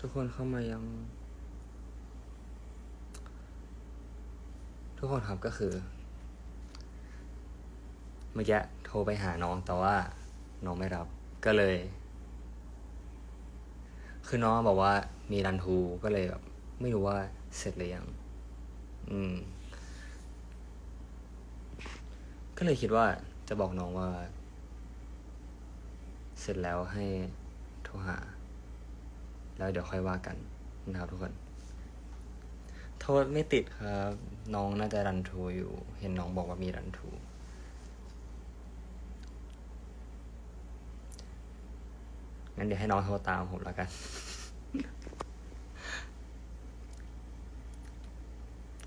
ทุกคนเข้ามายัง ทุกคนครับก็คือ เมื่อกี้โทรไปหาน้องแต่ว่าน้องไม่รับก็เลย คือน้องบอกว่ามีรันทูก็เลยแบบไม่รู้ว่าเสร็จหรือยัง อืม ก็เลยคิดว่าจะบอกน้องว่า เสร็จแล้วให้โทรหา แล้วเดี๋ยวค่อยว่ากันนะครับทุกคน โทษไม่ติดครับ น้องน่าจะรันทูอยู่ เห็นน้องบอกว่ามีรันทูงั้นเดี๋ยวให้น้องโทรตามผมแล้วกัน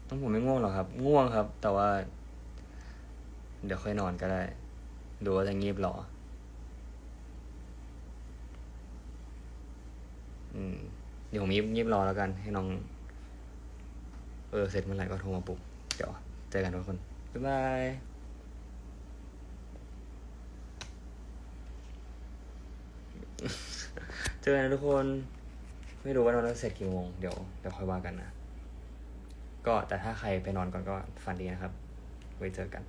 ต้องผมไม่ง่วงหรอกครับ ง่วงครับ แต่ว่า เดี๋ยวค่อยนอนก็ได้ ดูว่าจะงีบหรอ อืม เดี๋ยวผมงีบงีบรอแล้วกัน ให้น้อง เออ เสร็จเมื่อไหร่ก็โทรมาปลุก เดี๋ยวเจอกันทุกคน บ๊ายบายเจอกันนะทุกคน ไม่รู้ว่านอนแล้วเสร็จกี่โมง เดี๋ยวเดี๋ยวค่อยว่ากันนะ ก็แต่ถ้าใครไปนอนก่อนก็ฝันดีนะครับ ไว้เจอกัน